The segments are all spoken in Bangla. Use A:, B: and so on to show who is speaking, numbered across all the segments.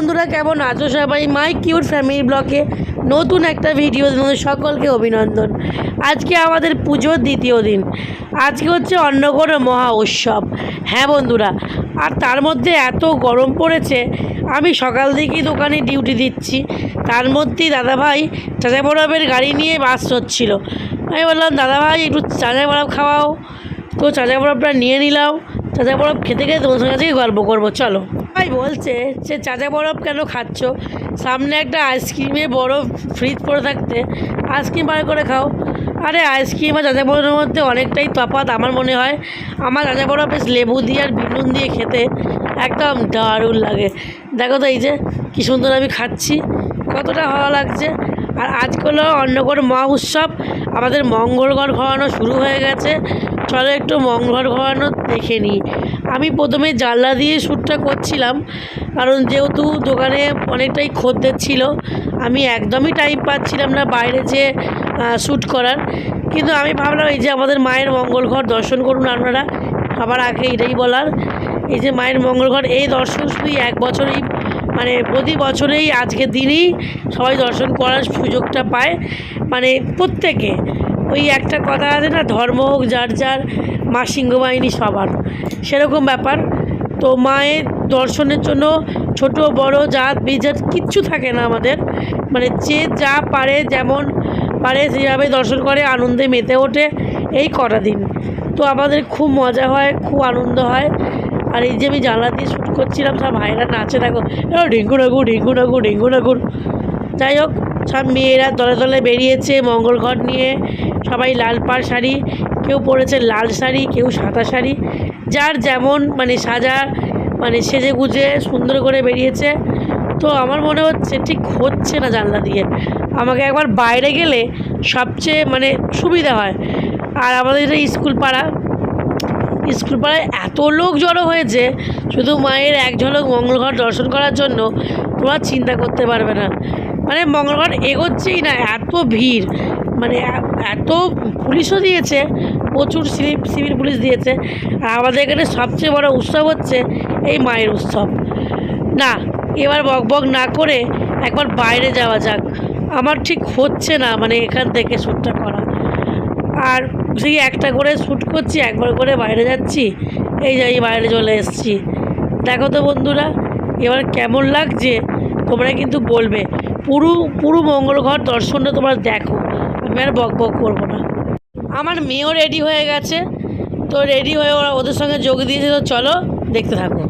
A: বন্ধুরা, কেমন আছো সবাই? মাই কিউট ফ্যামিলি ব্লকে নতুন একটা ভিডিও সকলকে অভিনন্দন। আজকে আমাদের পুজোর দ্বিতীয় দিন। আজকে হচ্ছে অন্নগড় মহা উৎসব। হ্যাঁ বন্ধুরা, আর তার মধ্যে এত গরম পড়েছে, আমি সকাল থেকেই দোকানে ডিউটি দিচ্ছি। তার মধ্যেই দাদাভাই চাচা বরফের গাড়ি নিয়ে বাস হচ্ছিল আমি বললাম, দাদাভাই, একটু চাচা বরফ খাওয়াও। তো চাচা বরফটা নিয়ে নিলাম। চাচা বরফ খেতে খেতে তোমার সঙ্গে গল্প করব। চলো। ভাই বলছে, সে চাচা বরফ কেন খাচ্ছ? সামনে একটা আইসক্রিমে বরফ ফ্রিজ পড়ে থাকতে। আইসক্রিম বার করে খাও। আরে আইসক্রিম আর চাচা বরফের মধ্যে অনেকটাই তফাৎ আমার মনে হয়। আমার চাচা বরফ বেশ লেবু দিয়ে আর বিনুন দিয়ে খেতে একদম দারুণ লাগে। দেখো তো এই যে, কী সুন্দর আমি খাচ্ছি, কতটা ভালো লাগছে। আর আজকে হলো অন্নগড় মহা উৎসব, আমাদের মঙ্গলগড় ঘোরানো শুরু হয়ে গেছে। চলো একটু মঙ্গলগড় ঘোরানো দেখে নিই। আমি প্রথমে জানলা দিয়ে শ্যুটটা করছিলাম, কারণ যেহেতু দোকানে অনেকটাই খদ্দের ছিল, আমি একদমই টাইম পাচ্ছিলাম না বাইরে যে শ্যুট করার। কিন্তু আমি ভাবলাম, এই যে আমাদের মায়ের মঙ্গল ঘর, দর্শন করুন আপনারা। সবার আগে এটাই বলার, এই যে মায়ের মঙ্গল ঘর, এই দর্শন শুধু এক বছরেই মানে প্রতি বছরেই আজকের দিনই সবাই দর্শন করার সুযোগটা পায়। মানে প্রত্যেকে ওই একটা কথা আছে না, ধর্ম হোক, যার যার, মা সিংহবাহিনী সবার। সেরকম ব্যাপার। তো মায়ের দর্শনের জন্য ছোট, বড়, জাত, বিজাত কিচ্ছু থাকে না আমাদের। মানে যে যা পারে, যেমন পারে সেভাবে দর্শন করে, আনন্দে মেতে ওঠে, এই কটা দিন। তো আমাদের খুব মজা হয়, খুব আনন্দ হয়। আর এই যে আমি জানলা দিয়ে শ্যুট করছিলাম, সব ভাইরা নাচে দেখো ঢিঙ্গু নাগু ঢিঙ্গু নাগু, ঢিঙ্গু নাগুর যাই হোক সব মেয়েরা দলে দলে বেরিয়েছে মঙ্গল ঘট নিয়ে। সবাই লাল পাড় শাড়ি, কেউ পরেছে লাল শাড়ি, কেউ সাদা শাড়ি। যার যেমন মানে সাজা মানে সেজে গুজে সুন্দর করে বেরিয়েছে। তো আমার মনে হচ্ছে ঠিক হচ্ছে না জানলা দিয়ে। আমাকে একবার বাইরে গেলে সবচেয়ে মানে সুবিধা হয়। আর আমাদের এটা স্কুল পাড়া, স্কুল পাড়ায় এত লোক জড়ো হয়েছে, শুধু মায়ের এক ঝলক মঙ্গলঘর দর্শন করার জন্য তোমরা চিন্তা করতে পারবে না। মানে মঙ্গলবার এগোচ্ছেই না, এত ভিড়। মানে এত পুলিশও দিয়েছে, প্রচুর সিভিল পুলিশ দিয়েছে। আর আমাদের এখানে সবচেয়ে বড় উৎসব হচ্ছে এই মায়ের উৎসব। না, এবার বক বক না করে একবার বাইরে যাওয়া যাক। আমার ঠিক হচ্ছে না মানে এখান থেকে শ্যুটটা করা। আর সেই একটা করে শ্যুট করছি, একবার করে বাইরে যাচ্ছি। এই যে এই বাইরে চলে এসেছি। দেখো তো বন্ধুরা, এবার কেমন লাগছে, তোমরা কিন্তু বলবে। পুরো পুরো মঙ্গলঘর দর্শনটা তোমরা দেখো। আমি আর বক বক করব না। আমার মেয়েও রেডি হয়ে গেছে। তো রেডি হয়ে ওরা ওদের সঙ্গে যোগ দিয়েছে, তো চলো দেখতে থাকো।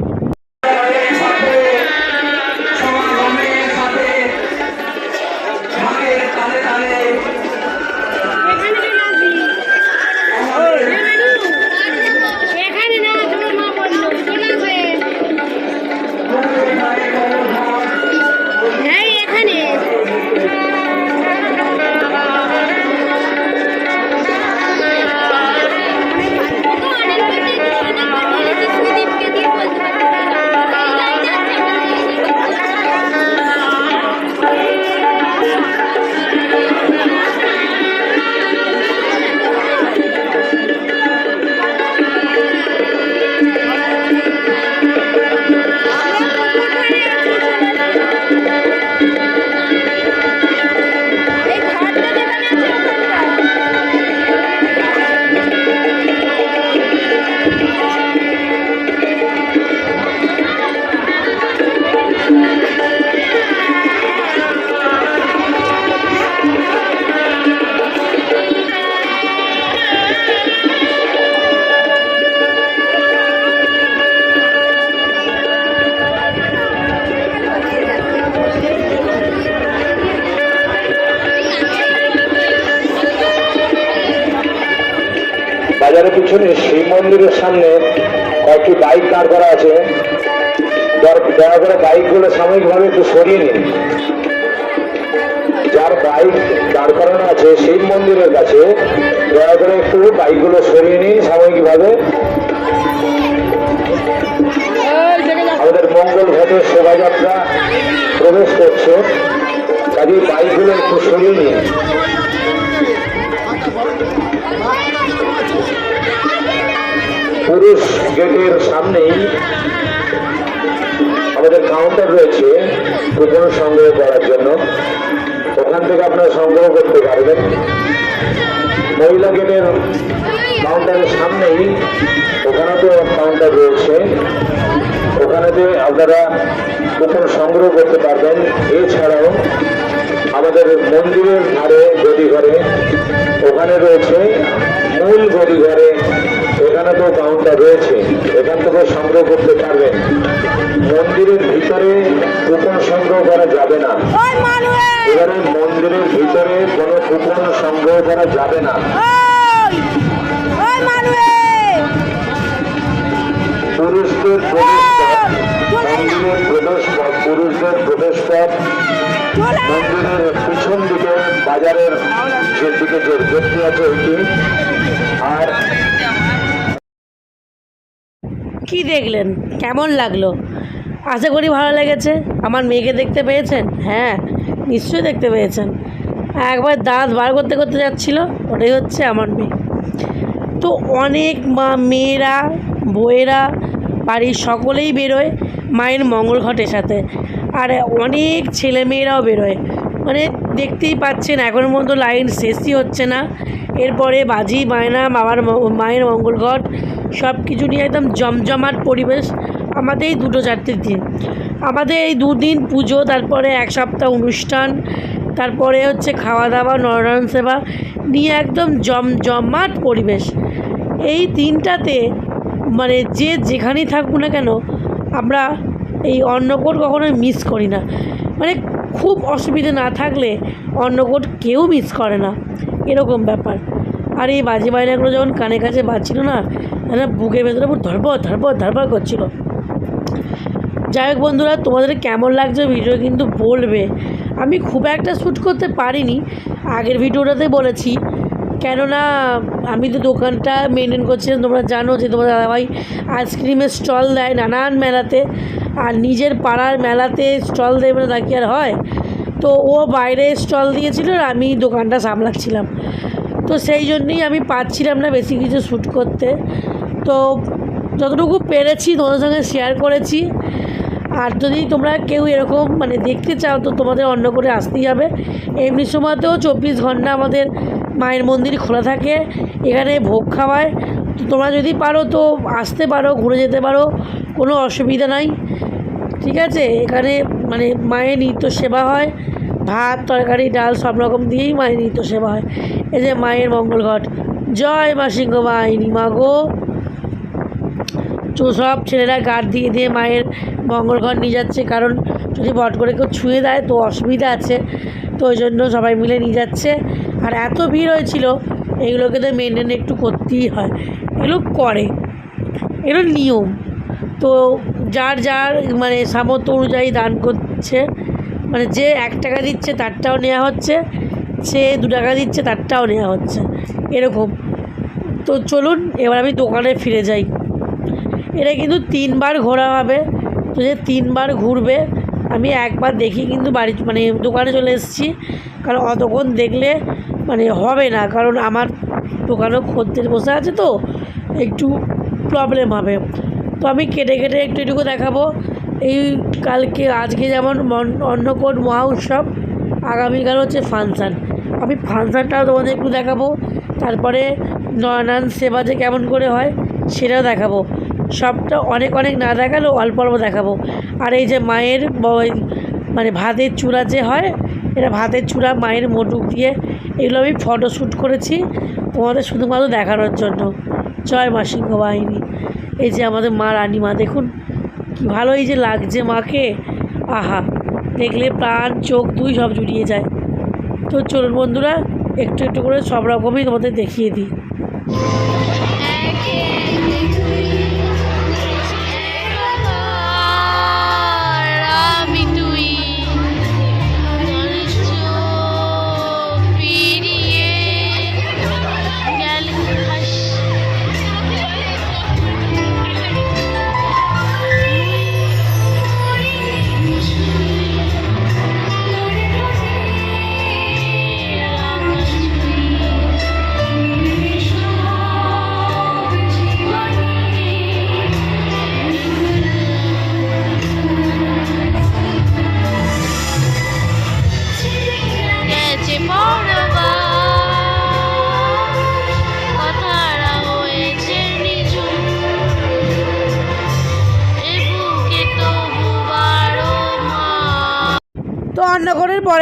B: বাজারের পিছনে শিব মন্দিরের সামনে কয়েকটি বাইক দাঁড় করা আছে। দয়া করে বাইকগুলো সাময়িকভাবে একটু সরিয়ে নিন। যার বাইক দাঁড় করানো আছে শিব মন্দিরের কাছে, দয়া করে একটু বাইকগুলো সরিয়ে নিন সাময়িকভাবে। আমাদের মঙ্গল ঘাটের শোভাযাত্রা প্রবেশ করছে। কাজেই বাইকগুলো একটু সরিয়ে নিন। পুরুষ গেটের সামনেই আমাদের কাউন্টার রয়েছে কুপন সংগ্রহ করার জন্য। ওখান থেকে আপনারা সংগ্রহ করতে পারবেন। মহিলা গেটের কাউন্টারের সামনেই ওখানে তো কাউন্টার রয়েছে। ওখানেতে আপনারা কুপন সংগ্রহ করতে পারবেন। এছাড়াও আমাদের মন্দিরের ধারে গদি ঘরে ওখানে রয়েছে মূল গদি ঘরে এখানে তো কাউন্টার রয়েছে এখান থেকে সংগ্রহ করতে পারবেন। মন্দিরের ভিতরে কুপন সংগ্রহ করা যাবে না। এবারে মন্দিরের ভিতরে কোনো কুপন সংগ্রহ করা যাবে না। পুরুষদের প্রবেশ মন্দিরের প্রবেশ পথ পুরুষদের প্রবেশ পথ মন্দিরের পিছন দিকে বাজারের যে দিকে যে গেটটি আছে ওইটি আর
A: কি দেখলেন? কেমন লাগল? আশা করি ভালো লেগেছে। আমার মেয়েকে দেখতে পেয়েছেন? হ্যাঁ নিশ্চয়ই দেখতে পেয়েছেন। একবার দাঁত বার করতে করতে যাচ্ছিল, ওটাই হচ্ছে আমার মেয়ে। তো অনেক মা, মেয়েরা, বউয়েরা, বাড়ির সকলেই বেরোয় মায়ের মঙ্গল ঘটের সাথে। আর অনেক ছেলে মেয়েরাও বেরোয়। মানে দেখতেই পাচ্ছেন এখন মতো লাইন শেষই হচ্ছে না। এরপরে বাজি, বায়না, বাবার মায়ের মঙ্গল ঘট সব কিছু নিয়ে একদম জমজমাট পরিবেশ আমাদের এই দুটো চারটে দিন। আমাদের এই দুদিন পুজো, তারপরে এক সপ্তাহ অনুষ্ঠান, তারপরে হচ্ছে খাওয়া দাওয়া নরনারায়ণ সেবা নিয়ে একদম জমজমাট পরিবেশ। এই দিনটাতে মানে যে যেখানেই থাকুক না কেন, আমরা এই অন্নকূট কখনোই মিস করি না। মানে খুব অসুবিধে না থাকলে অন্নকূট কেউ মিস করে না। এরকম ব্যাপার। আর এই বাজে বায়নাগুলো যখন কানে কাছে বাজছিল না না বুকের ভেতরে পুরো ধরপর ধরপর ধরপর করছিল। যাই হোক বন্ধুরা, তোমাদের কেমন লাগছে ভিডিও কিন্তু বলবে। আমি খুব একটা শ্যুট করতে পারিনি, আগের ভিডিওটাতে বলেছি। কেননা, আমি তো দোকানটা মেনটেন করছিলাম, তোমরা জানো যে তোমার দাদাভাই আইসক্রিমের স্টল দেয় নানান মেলাতে। আর নিজের পাড়ার মেলাতে স্টল দেবে না, তা আর হয়? তো ও বাইরে স্টল দিয়েছিল আর আমি দোকানটা সামলাচ্ছিলাম। তো সেই জন্যই আমি পাচ্ছিলাম না বেশি কিছু শ্যুট করতে। তো যতটুকু পেরেছি তোমাদের সঙ্গে শেয়ার করেছি। আর যদি তোমরা কেউ এরকম মানে দেখতে চাও, তো তোমাদের অন্য করে আসতেই হবে। এমনি সময়তেও চব্বিশ ঘণ্টা আমাদের মায়ের মন্দির খোলা থাকে। এখানে ভোগ খাওয়ায়। তো তোমরা যদি পারো তো আসতে পারো, ঘুরে যেতে পারো, কোনো অসুবিধা নাই। ঠিক আছে? এখানে মানে মায়ের নিত্য সেবা হয়। ভাত, তরকারি, ডাল সব রকম দিয়েই মায়ের নিত্য সেবা হয়। এই যে মায়ের মঙ্গল ঘট। জয় মা সিংহ বাহিনী, মা গো। তো সব ছেলেরা গার্ড দিয়ে দিয়ে মায়ের মঙ্গল ঘর নিয়ে যাচ্ছে। কারণ যদি বট করে কেউ ছুঁয়ে দেয় তো অসুবিধা আছে। তো ওই জন্য সবাই মিলে নিয়ে যাচ্ছে। আর এত ভিড় হয়েছিল, এগুলোকে তো মেনটেন একটু করতেই হয়। এগুলো করে। এগুলো নিয়ম। তো যার যার মানে সামর্থ্য অনুযায়ী দান করছে মানে যে এক টাকা দিচ্ছে তারটাও নেওয়া হচ্ছে, সে দু টাকা দিচ্ছে তারটাও নেওয়া হচ্ছে। এরকম। তো চলুন, এবার আমি দোকানে ফিরে যাই। এটা কিন্তু তিনবার ঘোরা হবে। তো যে তিনবার ঘুরবে, আমি একবার দেখি কিন্তু বাড়ি মানে দোকানে চলে এসেছি। কারণ অতক্ষণ দেখলে মানে হবে না, কারণ আমার দোকানেও খদ্দের বসে আছে তো, একটু প্রবলেম হবে। তো আমি কেটে কেটে একটু একটু দেখাবো। এই কালকে, আজকে যেমন মন- অন্নকূট মহা উৎসব, আগামীকাল হচ্ছে ফাংশান। আমি ফাংশানটাও তোমাদের একটু দেখাবো, তারপরে নয়নান সেবা যে কেমন করে হয়, সেটাও দেখাবো। সবটা অনেক অনেক না দেখালেও অল্প অল্প দেখাবো। আর এই যে মায়ের মানে ভাতের চূড়া যে হয় এটা ভাতের চূড়া মায়ের মোটুক দিয়ে। এগুলো আমি ফটো শ্যুট করেছি। তোমাদের শুধুমাত্র দেখানোর জন্য। জয় মা সিংহ বাহিনী। এই যে আমাদের মা রানীমা, দেখুন কি ভালোই যে লাগছে মাকে। আহা, দেখলে প্রাণ, চোখ দুই সব জুড়িয়ে যায়। তো চলুন বন্ধুরা, একটু একটু করে সব রকমই তোমাদের দেখিয়ে দিই।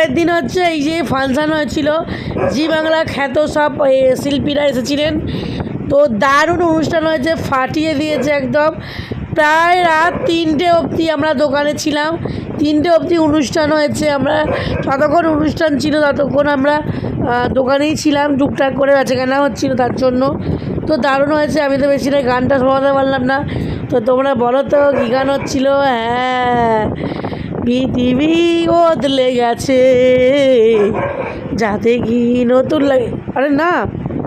A: পরের দিন হচ্ছে এই যে ফাংশান হয়েছিল, জি বাংলা খ্যাত সব শিল্পীরা এসেছিলেন। তো দারুণ অনুষ্ঠান হয়েছে, ফাটিয়ে দিয়েছে একদম। প্রায় রাত তিনটে অবধি আমরা দোকানে ছিলাম। তিনটে অবধি অনুষ্ঠান হয়েছে, আমরা যতক্ষণ অনুষ্ঠান ছিল ততক্ষণ আমরা দোকানেই ছিলাম, টুকটাক করে বেচাকেনা হচ্ছিল তার জন্য। তো দারুণ হয়েছে, আমি তো বেশিটা গানটা শোনাতে পারলাম না। তো তোমরা বলো তো, কী গান হচ্ছিল? হ্যাঁ। পৃথিবী বদলে গেছে। যাতে কি নতুন লাগে। আরে না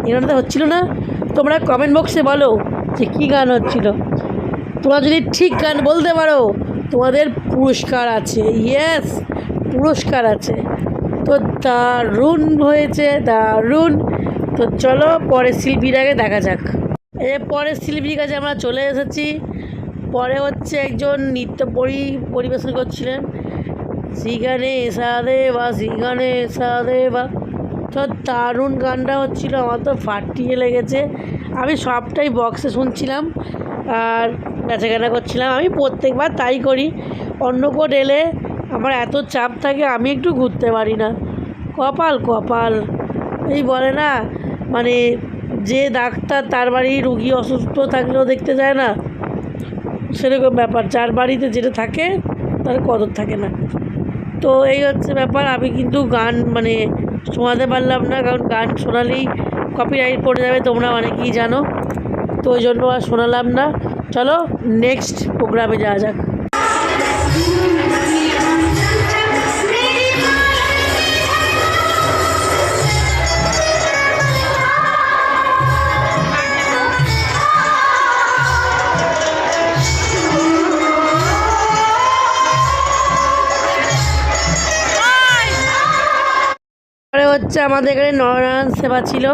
A: এই হচ্ছিল না। তোমরা কমেন্ট বক্সে বলো যে কী গান হচ্ছিল। তোমরা যদি ঠিক গান বলতে পারো, তোমাদের পুরস্কার আছে। ইয়েস পুরস্কার আছে। তো দারুণ হয়েছে, দারুণ। তো চলো পরের শিল্পীটাকে দেখা যাক। এ পরের শিল্পীর কাছে আমরা চলে এসেছি। পরে হচ্ছে একজন নৃত্য পরি, পরিবেশন করছিলেন। সিগানে সাদে বা, সিগানে সাদে বা। তো দারুণ গানটা হচ্ছিল, আমার তো ফাটিয়ে লেগেছে। আমি সবটাই বক্সে শুনছিলাম আর বেচাকেনা করছিলাম। আমি প্রত্যেকবার তাই করি। অন্য কোট এলে আমার এত চাপ থাকে, আমি একটু ঘুরতে পারি না। কপাল কপাল। এই বলে না মানে যে ডাক্তার তার বাড়ি রুগী অসুস্থ থাকলেও দেখতে যায় না। সেরকম ব্যাপার। যার বাড়িতে যেটা থাকে, তার কদর থাকে না। তো এই হচ্ছে ব্যাপার। আমি কিন্তু গান মানে শোনাতে পারলাম না, কারণ গান শোনালেই কপিরাইট পড়ে যাবে, তোমরা অনেকেই জানো। তো ওই জন্য আর শোনালাম না। চলো নেক্সট প্রোগ্রামে যাওয়া যাক। হচ্ছে আমাদের এখানে নরনারায়ণ সেবা ছিল,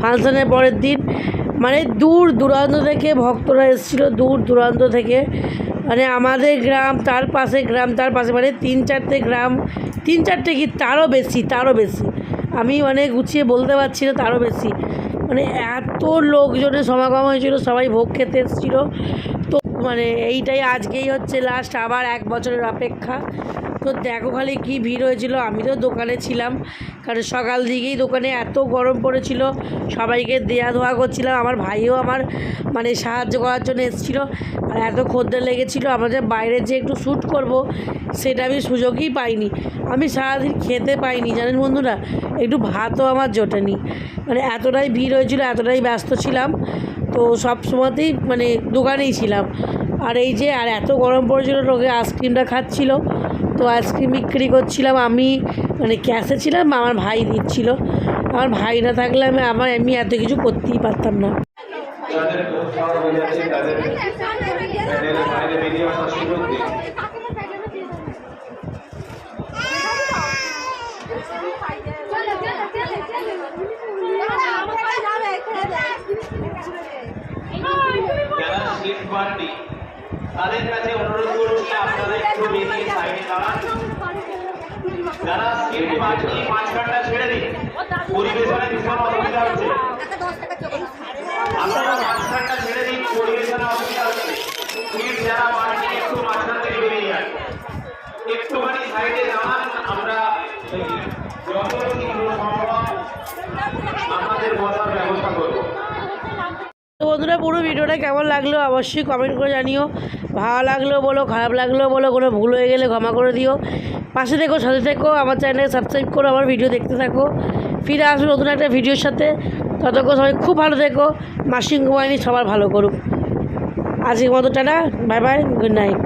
A: ফাংশনের পরের দিন। মানে দূর দূরান্ত থেকে ভক্তরা এসেছিল, দূর দূরান্ত থেকে। মানে আমাদের গ্রাম, তার পাশে গ্রাম, তার পাশে মানে তিন চারটে গ্রাম, তিন চারটে কি তারও বেশি তারও বেশি। আমি মানে গুছিয়ে বলতে পারছি না, তারও বেশি। মানে এত লোকজনের সমাগম হয়েছিল, সবাই ভোগ খেতে এসেছিল। মানে এইটাই আজকেই হচ্ছে লাস্ট আবার এক বছরের অপেক্ষা। তো দেখো খালি কী ভিড় হয়েছিল, আমি তো দোকানে ছিলাম, কারণ সকাল দিকেই দোকানে এত গরম পড়েছিল, সবাইকে দেয়া ধোয়া করছিলাম, আমার ভাইও আমার মানে সাহায্য করার জন্য এসেছিল, আর এত খদ্দের লেগেছিলো আমাদের বাইরে যে একটু শ্যুট করব, সেটা আমি সুযোগই পাইনি। আমি সারাদিন খেতে পাইনি, জানেন বন্ধুরা? একটু ভাতও আমার জোটেনি। মানে এতটাই ভিড় হয়েছিল, এতটাই ব্যস্ত ছিলাম, তো সব সময়তেই মানে দোকানেই ছিলাম। আর এই যে, আর এত গরম পড়েছিল, লোকে আইসক্রিমটা খাচ্ছিল। তো আইসক্রিম বিক্রি করছিলাম আমি মানে ক্যাশে ছিলাম, আমার ভাই দিচ্ছিল। আমার ভাই না থাকলে আমি, আমার এমনি এত কিছু করতেই পারতাম না
B: যাদের দুধ খাওয়া হয়ে যাচ্ছে তাদের প্যান্ডেলের বাইরে বেরিয়ে আসার সুযোগ দিন
C: যারা সিট পাননি তাদের কাছে অনুরোধ করছি আপনারা একটু বেরিয়ে সাইডে দাঁড়ান। যারা সিট পাচ্ছি পাঁচ ঘণ্টা ছেড়ে দিন, পরিবেশনে ভীষণ অসুবিধা হচ্ছে।
A: তো বন্ধুরা, পুরো ভিডিওটা কেমন লাগল অবশ্যই কমেন্ট করে জানিও। ভালো লাগল বলো, খারাপ লাগল বলো, কোনো ভুল হয়ে গেলে ক্ষমা করে দিও। পাশে থেকো, সাথে থেকো, আমার চ্যানেলে সাবস্ক্রাইব করো, আমার ভিডিও দেখতে থাকো। ফিরে আসব নতুন একটা ভিডিওর সাথে। ততক্ষণ সবাই খুব ভালো থেকো। মাসিং কুমারিনী সবার ভালো করুক। আজকের মতো tata bye bye good night